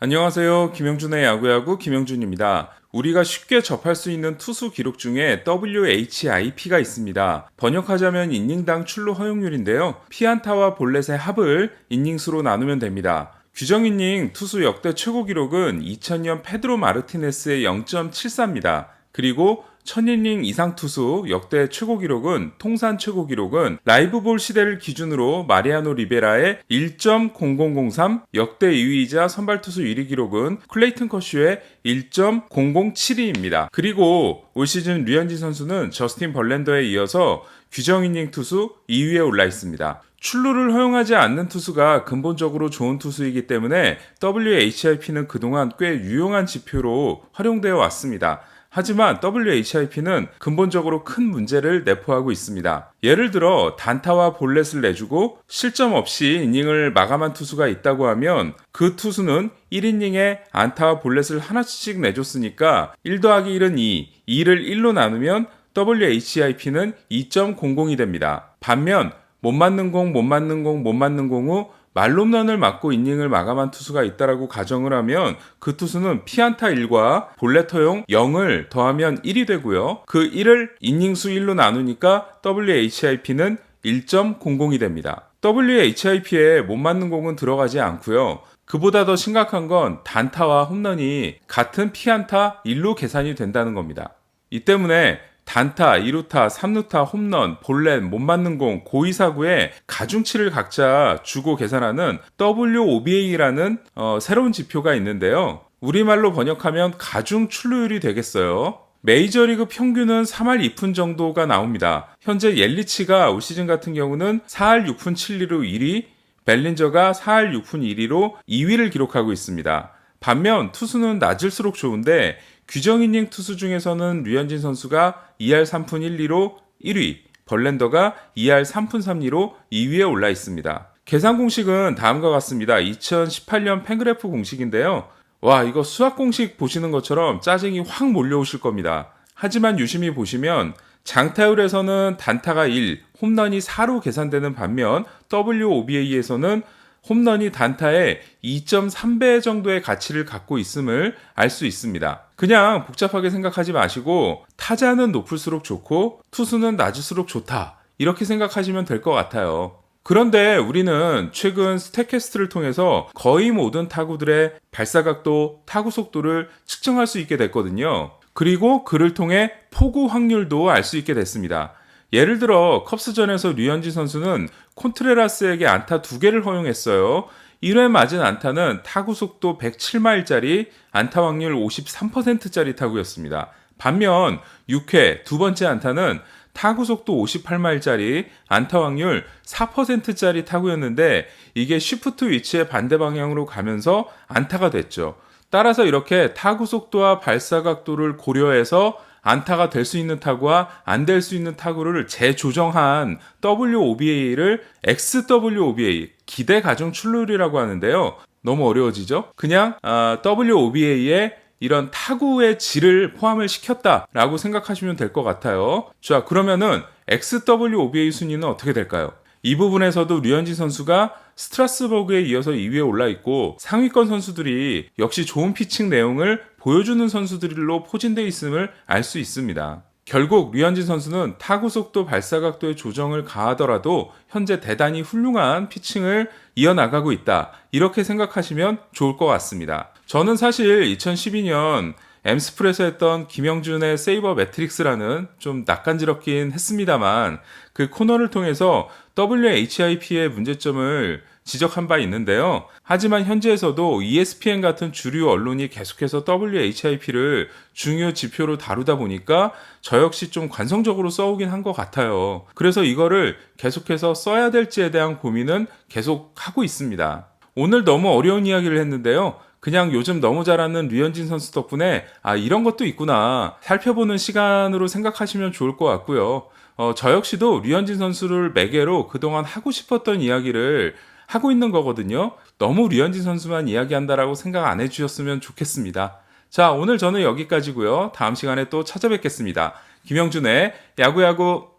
안녕하세요. 김영준의 야구야구 김영준입니다. 우리가 쉽게 접할 수 있는 투수 기록 중에 WHIP가 있습니다. 번역하자면 이닝당 출루 허용률인데요. 피안타와 볼넷의 합을 이닝수로 나누면 됩니다. 규정 이닝 투수 역대 최고 기록은 2000년 페드로 마르티네스의 0.74입니다. 그리고 1000이닝 이상 투수 역대 최고 기록은 통산 최고 기록은 라이브볼 시대를 기준으로 마리아노 리베라의 1.0003 역대 2위이자 선발 투수 1위 기록은 클레이튼 커쇼의 1.0072입니다. 그리고 올 시즌 류현진 선수는 저스틴 벌랜더에 이어서 규정 이닝 투수 2위에 올라 있습니다. 출루를 허용하지 않는 투수가 근본적으로 좋은 투수이기 때문에 WHIP는 그동안 꽤 유용한 지표로 활용되어 왔습니다. 하지만 WHIP는 근본적으로 큰 문제를 내포하고 있습니다. 예를 들어 단타와 볼넷을 내주고 실점 없이 이닝을 마감한 투수가 있다고 하면 그 투수는 1이닝에 안타와 볼넷을 하나씩 내줬으니까 1 더하기 1은 2, 2를 1로 나누면 WHIP는 2.00이 됩니다. 반면 못 맞는 공, 못 맞는 공, 못 맞는 공 후 말홈런을 맞고 이닝을 마감한 투수가 있다라고 가정을 하면 그 투수는 피안타 1과 볼넷 허용 0을 더하면 1이 되고요. 그 1을 이닝수 1로 나누니까 WHIP는 1.00이 됩니다. WHIP에 못 맞는 공은 들어가지 않고요. 그보다 더 심각한 건 단타와 홈런이 같은 피안타 1로 계산이 된다는 겁니다. 이 때문에 단타, 2루타, 3루타, 홈런, 볼넷, 못 맞는 공, 고의사구에 가중치를 각자 주고 계산하는 WOBA라는 어, 새로운 지표가 있는데요. 우리말로 번역하면 가중 출루율이 되겠어요. 메이저리그 평균은 3할 2푼 정도가 나옵니다. 현재 옐리치가 올 시즌 같은 경우는 4할 6푼 7리로 1위, 벨린저가 4할 6푼 1위로 2위를 기록하고 있습니다. 반면 투수는 낮을수록 좋은데 규정 이닝 투수 중에서는 류현진 선수가 2할 3푼 1리로 1위, 벌랜더가 2할 3푼 3리로 2위에 올라 있습니다. 계산 공식은 다음과 같습니다. 2018년 팬그래프 공식인데요. 와, 이거 수학 공식 보시는 것처럼 짜증이 확 몰려오실 겁니다. 하지만 유심히 보시면 장타율에서는 단타가 1, 홈런이 4로 계산되는 반면 WOBA에서는 홈런이 단타의 2.3배 정도의 가치를 갖고 있음을 알 수 있습니다. 그냥 복잡하게 생각하지 마시고 타자는 높을수록 좋고 투수는 낮을수록 좋다. 이렇게 생각하시면 될 것 같아요. 그런데 우리는 최근 스태캐스트를 통해서 거의 모든 타구들의 발사각도, 타구 속도를 측정할 수 있게 됐거든요. 그리고 그를 통해 포구 확률도 알 수 있게 됐습니다. 예를 들어 컵스전에서 류현진 선수는 콘트레라스에게 안타 두 개를 허용했어요. 1회 맞은 안타는 타구 속도 107마일짜리 안타 확률 53%짜리 타구였습니다. 반면 6회 두 번째 안타는 타구 속도 58마일짜리 안타 확률 4%짜리 타구였는데 이게 쉬프트 위치의 반대 방향으로 가면서 안타가 됐죠. 따라서 이렇게 타구 속도와 발사 각도를 고려해서 안타가 될 수 있는 타구와 안 될 수 있는 타구를 재조정한 WOBA를 XWOBA 기대 가중 출루율이라고 하는데요. 너무 어려워지죠? 그냥 아, WOBA의 이런 타구의 질을 포함을 시켰다라고 생각하시면 될 것 같아요. 자, 그러면은 XWOBA 순위는 어떻게 될까요? 이 부분에서도 류현진 선수가 스트라스버그에 이어서 2위에 올라 있고 상위권 선수들이 역시 좋은 피칭 내용을 보여주는 선수들로 포진되어 있음을 알 수 있습니다. 결국 류현진 선수는 타구 속도 발사 각도의 조정을 가하더라도 현재 대단히 훌륭한 피칭을 이어나가고 있다. 이렇게 생각하시면 좋을 것 같습니다. 저는 사실 2012년 엠스프에서 했던 김영준의 세이버 매트릭스라는 좀 낯간지럽긴 했습니다만 그 코너를 통해서 WHIP의 문제점을 지적한 바 있는데요. 하지만 현재에서도 ESPN 같은 주류 언론이 계속해서 WHIP를 중요 지표로 다루다 보니까 저 역시 좀 관성적으로 써오긴 한 것 같아요. 그래서 이거를 계속해서 써야 될지에 대한 고민은 계속 하고 있습니다. 오늘 너무 어려운 이야기를 했는데요. 그냥 요즘 너무 잘하는 류현진 선수 덕분에 아 이런 것도 있구나 살펴보는 시간으로 생각하시면 좋을 것 같고요. 어, 저 역시도 류현진 선수를 매개로 그동안 하고 싶었던 이야기를 하고 있는 거거든요. 너무 류현진 선수만 이야기한다라고 생각 안 해주셨으면 좋겠습니다. 자, 오늘 저는 여기까지고요. 다음 시간에 또 찾아뵙겠습니다. 김영준의 야구야구